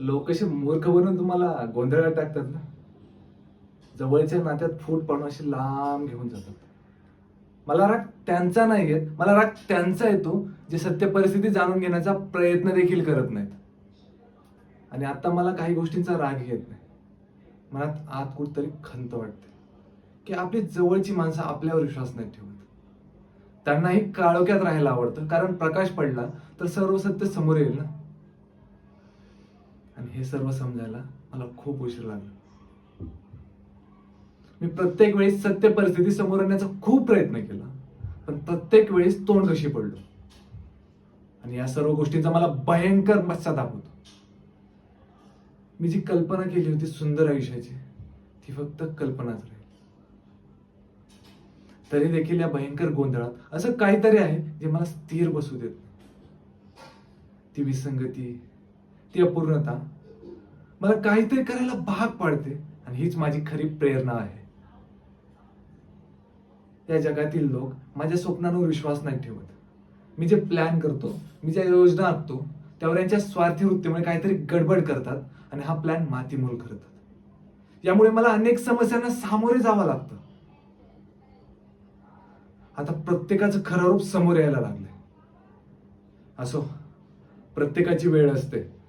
लोक असे मूर्ख बनून तुम्हाला गोंधळात टाकतात ना? जवळच्या नात्यात फूट पडून असे लांब घेऊन जातात. मला राग त्यांचा नाही येत मला राग त्यांचा येतो जे सत्य परिस्थिती जाणून घेण्याचा प्रयत्न देखील करत नाहीत. आणि आता मला काही गोष्टींचा राग येत नाही. मनात आत कुठतरी खंत वाटते. की आपली जवळची माणसं आपल्यावर विश्वास नाही ठेवत. त्यांनाही काळोख्यात राहायला आवडतं. कारण प्रकाश पडला तर सर्व सत्य समोर येईल ना? आणि हे सर्व समजायला मला खूप उशीर लागला. मी प्रत्येक वेळेस सत्य परिस्थिती समोर आणण्याचा खूप प्रयत्न केला पण प्रत्येक वेळेस तोंड कशी पडलो? आणि या सर्व गोष्टींचा मला भयंकर पश्चाताप होतो. मी जी कल्पना केली होती सुंदर आयुष्याची ती फक्त कल्पनाच राहील. तरी देखील या भयंकर गोंधळात असं काहीतरी आहे जे मला स्थिर बसू देत ती विसंगती ती अपूर्णता. मला काहीतरी करायला भाग पाडते आणि हीच माझी खरी प्रेरणा आहे. या जगातील लोक माझ्या स्वप्नांवर विश्वास नाही ठेवत. मी जे प्लॅन करतो मी ज्या योजना आखतो त्यावर यांच्या स्वार्थी वृत्तीमुळे काहीतरी गडबड करतात आणि हा प्लॅन मातीमोल करतात. यामुळे मला अनेक समस्यांना सामोरे जावं लागतं. आता प्रत्येकाचं खरं रूप समोर यायला लागलंय. असो प्रत्येकाची वेळ असते.